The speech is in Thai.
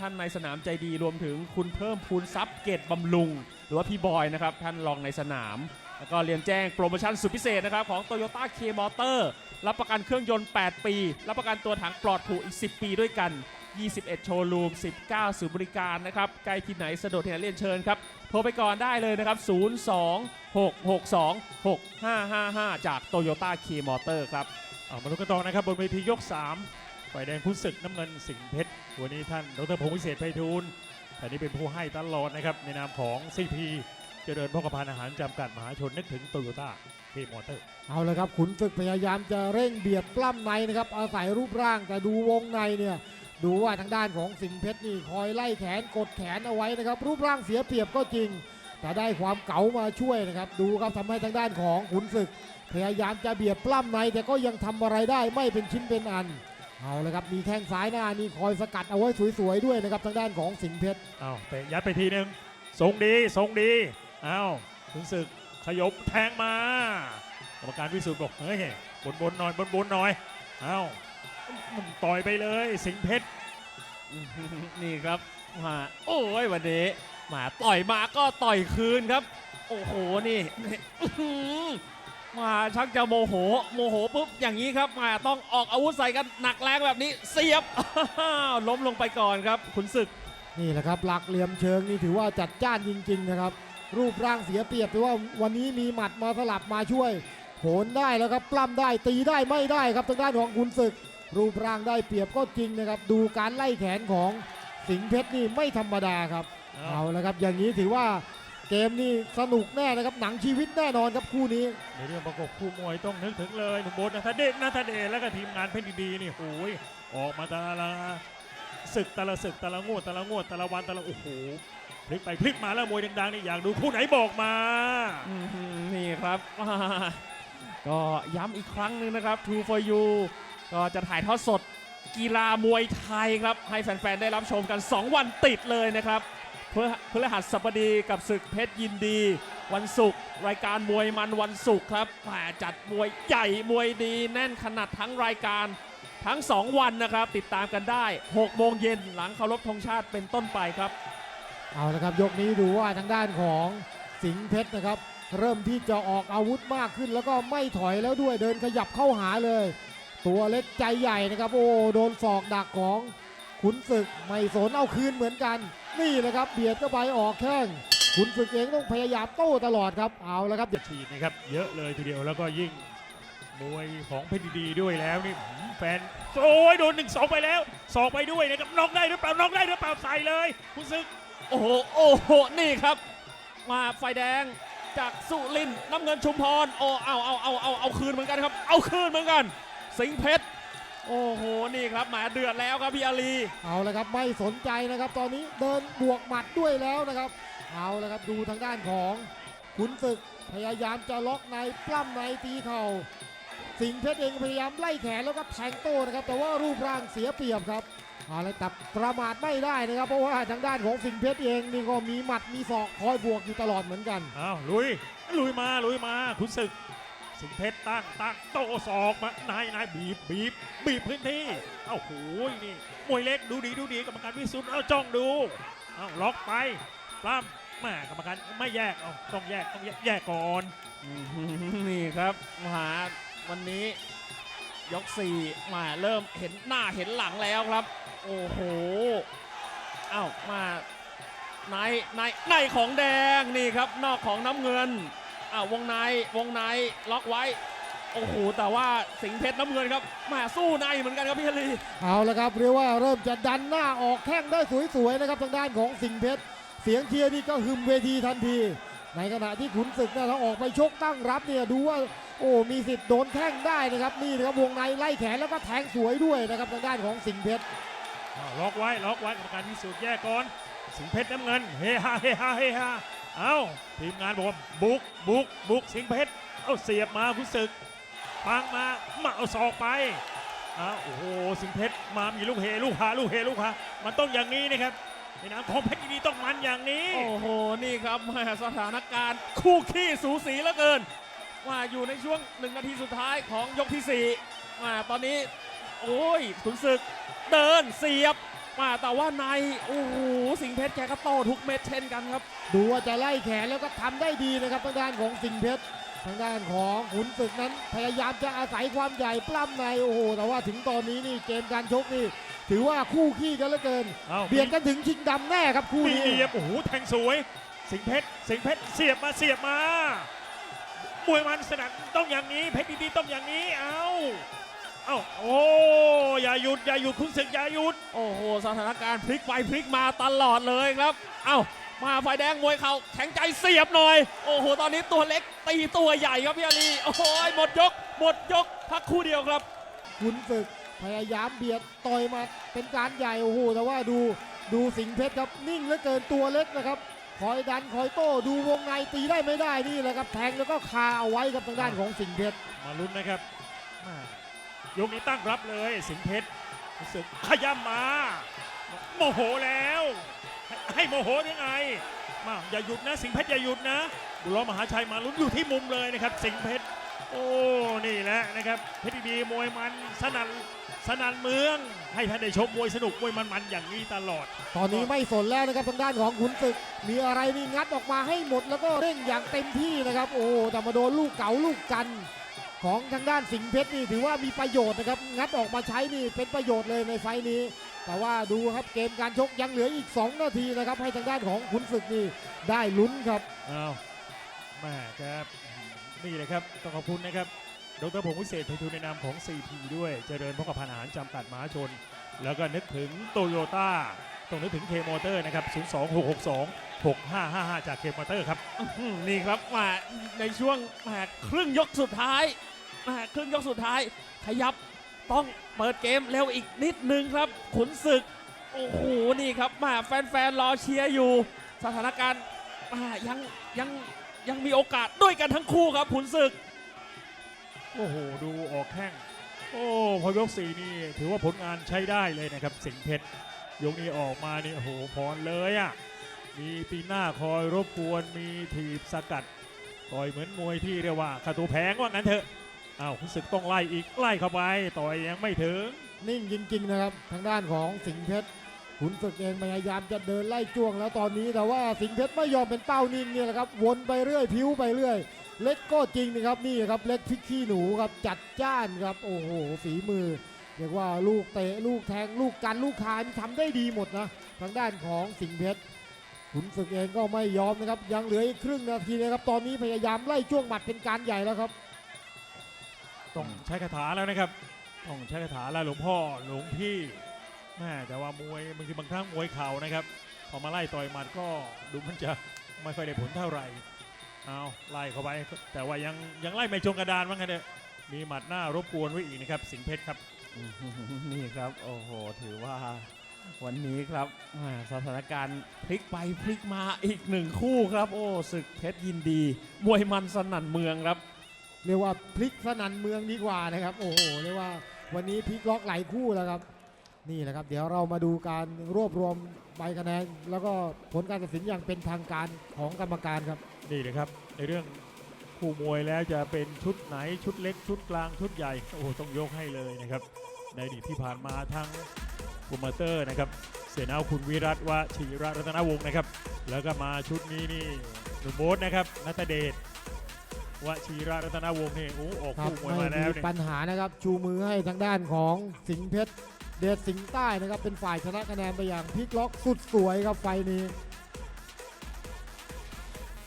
ท่านในสนามใจดีรวมถึงคุณเพิ่มพูนทรัพย์เกตบำรุง หรือว่าพี่บอยนะครับ ท่านรองในสนาม แล้วก็เรียนแจ้งโปรโมชั่นสุดพิเศษนะครับของ Toyota K Motor รับประกันเครื่องยนต์ 8 ปี รับประกันตัวถังปลอดผูกอีก 10 ปีด้วยกัน 21 โชว์รูม 19 ศูนย์บริการนะครับใกล้ที่ไหนสะดวกที่ไหนเรียนเชิญครับ โทรไปก่อนได้เลยนะครับ 02-662-6555 จาก Toyota K Motor ครับ เอามาดูกันต่อนะครับ บนเวทียก 3 ฝ่ายแดงคุณศึกน้ำเงินสิงห์เพชรวันนี้ท่านดรพงศ์วิเศษไพฑูรย์ท่านนี้เป็นผู้ให้ตลอดนะครับในนามของซีพีเจริญพ่อกพานอาหารจำกัดมหาชนนึกถึงโตโยต้าเคมอเตอร์เอาเลยครับขุนศึกพยายามจะเร่งเบียดปล้ำในนะครับอาศัยรูปร่างแต่ดูวงในเนี่ยดูว่าทางด้านของสิงห์เพชรนี่คอยไล่แขนกดแขนเอาไว้นะครับรูปร่างเสียเปรียบก็จริง แต่ได้ความเก๋ามาช่วยนะครับดูครับทำให้ทางด้านของขุนศึก พยายามจะเบียดปล้ำในแต่ก็ยังทำอะไรได้ไม่เป็นชิ้นเป็นอัน เอาเลยครับมีแข้งซ้ายหน้านี่คอยสกัดเอาไว้สวยๆด้วยนะครับทางด้านของสิงห์เพชรเอาเตะยัดไปทีหนึ่งทรงดีทรงดีเอาคุณศึกขยบแทงมากรรมการวิสุทธ์บอกเฮ้ยบนบนๆหน่อยบนบนๆหน่อยเอามันต่อยไปเลยสิงห์เพชรนี่ครับมาโอ้ยวันนี้มาต่อยมาก็ต่อยคืนครับ โอ้โหนี่อื้อหือ มาชักจะโมโหโมโหปุ๊บอย่างนี้ครับมาต้องออกอาวุธใส่กันหนักแรงแบบนี้เสียบอ้าวล้มลงไปก่อนครับขุนศึกนี่แหละครับหลักเหลี่ยมเชิงนี่ถือว่าจัดจ้านจริง ๆ นะครับ รูปร่างเสียเปรียบแต่ว่าวันนี้มีหมัดมาสลับมาช่วยโหนได้แล้วครับปล้ำได้ตีได้ไม่ได้ครับทางด้านของขุนศึก รูปร่างได้เปรียบก็จริงนะครับ ดูการไล่แขนของสิงห์เพชรนี่ไม่ธรรมดาครับเอาละครับอย่างนี้ถือว่า เกมนี่สนุกแน่นะครับหนังชีวิตแน่นอนครับคู่นี้ ในเรื่องประกบคู่มวยต้องนึกถึงเลยหนุ่มโบนนัทเดชนัทเดชแล้วก็ทีมงานเพชรดีๆนี่โอ้ยออกมาแต่ละศึกแต่ละศึกแต่ละงวดแต่ละงวดแต่ละวันแต่ละโอ้โหพลิกไปพลิกมาแล้วมวยดังๆนี่อยากดูคู่ไหนบอกมาอนี่ครับก็ย้ำอีกครั้งหนึ่งนะครับ True for You ก็จะถ่ายทอดสดกีฬามวยไทยครับ ให้แฟนๆ ได้รับชมกัน 2 วันติดเลยนะครับ พื่อพฤหัสบดีกับศึกเพชรยินดี วันศุกร์รายการมวยมันวันศุกร์ครับแหมจัดมวยใหญ่มวยดีแน่นขนาดทั้งรายการทั้ง 2 วันนะครับ ติดตามกันได้ 6 โมงเย็นหลังเคารพธงชาติเป็นต้นไปครับ เอาละครับ ยกนี้ดูว่าทางด้านของสิงห์เพชรนะครับ เริ่มที่จะออกอาวุธมากขึ้น แล้วก็ไม่ถอยแล้วด้วยเดินขยับเข้าหาเลย ตัวเล็กใจใหญ่นะครับ โอ้โดนศอกดักของขุนศึกไม่สนเอาคืนเหมือนกัน นี่แหละครับเบียดเข้าไปออกแข้งขุนศึกเองต้องพยายามโต้ตลอดครับเอาละครับจะฉีดนะครับ เยอะเลยทีเดียวแล้วก็ยิ่งมวยของเพชรดีๆด้วยแล้วนี่หืมแฟนโอ้ยโดนหนึ่งสองไปแล้วสองไปด้วยนะครับน็อกได้หรือเปล่าน็อกได้หรือเปล่าใส่เลยคุณซึกโอ้โหโอ้โหนี่ครับ มาไฟแดงจากสุรินทร์น้ำเงินชุมพรโอ้เอาเอาเอาเอาเอาคืนเหมือนกันครับ เอาคืนเหมือนกัน สิงห์เพชร โอ้โห นี่ครับหมาเดือดแล้วครับพี่อาลี เอาละครับไม่สนใจนะครับ ตอนนี้เดินบวกหมัดด้วยแล้วนะครับ เอาละครับดูทางด้านของขุนศึกพยายามจะล็อกในปล้ำในตีเข่า สิงห์เพชรเองพยายามไล่แขนแล้วก็แทงโต้นะครับ แต่ว่ารูปร่างเสียเปรียบครับเอาละแต่ประมาทไม่ได้นะครับ เพราะว่าทางด้านของสิงห์เพชรเองนี่ก็มีหมัดมีศอกคอยบวกอยู่ตลอดเหมือนกันอ้าวลุยลุยมาลุยมาคุณศึก สิงเพชรตั้งตั้งโตศอกมานายนายบีบบีบบีบพื้นที่ เอ้าโหยนี่มวยเล็กดูดีดูดีกรรมการวิสุทธ์เอาจ้องดูเอ้าล็อกไปปล้ำแม่กรรมการไม่แยกเอาต้องแยกต้องแยกแยกก่อน นี่ครับมหาวันนี้ยก4มาเริ่มเห็นหน้าเห็นหลังแล้วครับ โอ้โหเอ้ามาในในในของแดงนี่ครับ นอกของน้ำเงิน อ้าววงในวงในล็อกไว้ โอ้โหแต่ว่าสิงห์เพชรน้ำเงินครับมาสู้ในเหมือนกันครับพี่อาลีเอาละครับเรียกว่าเริ่มจะดันหน้าออกแข้งได้สวยๆนะครับทางด้านของสิงห์เพชรเสียงเชียร์นี่ก็หึมเวทีทันที ในขณะที่ขุนศึกนะถ้าออกไปชกตั้งรับเนี่ยดูว่าโอ้มีสิทธิ์โดนแข้งได้นะครับนี่นะครับวงในไล่แขนแล้วก็แทงสวยด้วยนะครับทางด้านของสิงห์เพชรอ้าวล็อกไว้ล็อกไว้กรรมการพิสูจน์แยกก่อนสิงห์เพชรน้ำเงินเฮฮาเฮฮาเฮฮา เอ้าทีมงานบอกว่าบุกบุกบุกสิงห์เพชรเอาเสียบมาคุณศึกปังมามาเอาศอกไปอ้าวโอ้โหสิงห์เพชรมามีลูกเฮลูกหาลูกเฮลูกหามันต้องอย่างนี้นะครับในนามของเพชรยินดีต้องมันอย่างนี้ โอ้โห นี่ครับแม่สถานการณ์คู่ขี้สูสีเหลือเกิน ว่าอยู่ในช่วงหนึ่งนาทีสุดท้ายของยกที่4มาตอนนี้ โอ้ยขุนศึกเดินเสียบ มาแต่ว่าในโอ้โหสิงห์เพชรแกก็โต้ทุกเม็ดเช่นกันครับ ดูว่าจะไล่แขนแล้วก็ทำได้ดีนะครับทางด้านของสิงห์เพชรทางด้านของขุนศึกนั้นพยายามจะอาศัยความใหญ่ปล้ำในโอ้โหแต่ว่าถึงตอนนี้นี่เกมการชกนี่ถือว่าคู่ขี้กันเหลือเกินเอาเบียดกันถึงชิงดำแน่ครับคู่มีนี้เหยียบโอ้โหแทงสวย สิงห์เพชรสิงห์เพชรเสียบมาเสียบมามวยมันสนัดต้องอย่างนี้เพชรดีๆต้องอย่างนี้เอาเอาโอ้อย่า หยุดอย่าหยุดคุณศึกอย่าหยุด โอ้โหสถานการณ์พลิกไปพลิกมาตลอดเลยครับ เอ้ามาไฟแดงมวยเข่าแข็งใจเสียบหน่อย โอ้โห ตอนนี้ตัวเล็กตีตัวใหญ่ครับพี่อาลีโอ้โหหมดยก หมดยกพักคู่เดียวครับ ขุนศึกพยายามเบียดต่อยมาเป็นการใหญ่โอ้โหแต่ว่าดูดูสิงห์เพชรครับนิ่งเหลือเกินตัวเล็กนะครับคอยดันคอยโต้ดูวงในตีได้ไม่ได้นี่แหละครับแทงแล้วก็คาเอาไว้ครับทางด้านของสิงห์เพชรมาลุ้นนะครับมา ยกนี้ตั้งรับเลยสิงเพชรรู้สึกขย้ำมา โมโหแล้ว ให้ให้โมโหยังไง มาอย่าหยุดนะ สิงเพชรอย่าหยุดนะบุรอมหาชัยมาลุ้นอยู่ที่มุมเลยนะครับ สิงเพชรโอ้นี่แหละนะครับเพชรดีๆมวยมันสนันสนันเมือง ให้ท่านได้ชมมวยสนุกมวยมันๆอย่างนี้ตลอด ตอนนี้ไม่สนแล้วนะครับทางด้านของขุนศึก มีอะไรนี่งัดออกมาให้หมดแล้วก็เร่งอย่างเต็มที่นะครับ โอ้แต่มาโดนลูกเก๋าลูกกัน ของทางด้านสิงห์เพชรนี่ถือว่ามีประโยชน์นะครับ งัดออกมาใช้นี่เป็นประโยชน์เลยในไฟล์นี้ แต่ว่าดูครับเกมการชกยังเหลืออีก 2 นาทีนะครับให้ทางด้านของขุนศึกนี่ได้ลุ้นครับอ้าวแม่ครับนี่เลยครับต้องขอบคุณนะครับดรพงศ์วิเศษไพฑูรย์ในนามของ CP ด้วย เจริญพกพันธ์อาหารจำกัดมหาชน แล้วก็นึกถึงโตโยต้า ต้องนึกถึงเคมอเตอร์นะครับ 02662 6555 จากเคมอเตอร์ครับ อื้อหือนี่ครับมาในช่วงมาครึ่งยกสุดท้ายมาครึ่งยกสุดท้าย ขยับต้องเปิดเกมเร็วอีกนิดนึงครับขุนศึก โอ้โหนี่ครับมาแฟนๆรอเชียร์อยู่ สถานการณ์มายังยังยังมีโอกาสด้วยกันทั้งคู่ครับขุนศึก โอ้โห ดูออกแข้ง โอ้ พอยกสี่นี่ ถือว่าผลงานใช้ได้เลยนะครับ สิงห์เพชร ยกนี้ออกมานี่โอ้โหพรเลยอะ่ะมีปีหน้าคอยรบกวนมีถีบสกัดคอยเหมือนมวยที่เรียกว่าขาตัวแพงว่างั้นเถอะอ้าวศึกต้องไล่อีกไล่เข้าไปต่อยยังไม่ถึง นิ่งจริงๆนะครับ ทางด้านของสิงห์เพชรขุนศึกเองพยายามจะเดินไล่จ้วงแล้วตอนนี้แต่ว่าสิงห์เพชรไม่ยอมเป็นเป้านิ่งเนี่ยแหละครับวนไปเรื่อยพิ้วไปเรื่อย เล็กก็จริงนะครับนี่ครับเล็กพริกขี้หนูครับจัดจ้านครับโอ้โหฝีมือ เรียกว่าลูกเตะลูกแทงลูกกันลูกคานทำได้ดีหมดนะ ทางด้านของสิงห์เพชรขุนศึกเองก็ไม่ยอมนะครับ ยังเหลืออีกครึ่งนาทีนะครับ ตอนนี้พยายามไล่จ้วงหมัดเป็นการใหญ่แล้วครับ ต้องใช้คาถาแล้วนะครับ ต้องใช้คาถาแล้วหลวงพ่อหลวงพี่แม่แต่ว่ามวยบางทีบางครั้งมวยเข่านะครับ พอมาไล่ต่อยหมัดก็ดูมันจะไม่ค่อยได้ผลเท่าไหร่เอาไล่เข้าไปแต่ว่ายังยังไล่ไม่จงกระดานว่างั้นเถอะมีหมัดหน้ารบกวนไว้อีกนะครับ สิงห์เพชรครับ นี่ครับโอ้โหถือว่าวันนี้ครับอ่าสถานการณ์พลิกไปพลิกมาอีกหนึ่งคู่ครับ โอ้ศึกเพชรยินดี มวยมันสนั่นเมืองครับ เรียกว่าพลิกสนันเมืองดีกว่านะครับ โอ้โหเรียกว่าวันนี้พลิกล็อกหลายคู่แล้วครับ นี่แหละครับ เดี๋ยวเรามาดูการรวบรวมใบคะแนนแล้วก็ผลการตัดสินอย่างเป็นทางการของกรรมการครับนี่เลยครับในเรื่อง คู่มวยแล้วจะเป็นชุดไหนชุดเล็กชุดกลางชุดใหญ่โอ้โหต้องยกให้เลยนะครับ ในอดีตที่ผ่านมาทั้งโปรโมเตอร์นะครับเสนาคุณวิรัตวชีระรัตนวงศ์นะครับ แล้วก็มาชุดนี้นี่หนุ่มโบ๊ทนะครับนัตเดชวชีระรัตนวงศ์นี่โอ้ออกครับคู่มวยไม่มาแล้วมีเนี่ยปัญหานะครับชูมือให้ทางด้านของสิงห์เพชรเดชสิงห์ใต้นะครับเป็นฝ่ายชนะคะแนนไปอย่างพลิกล็อกสุดสวยครับไฟล์นี้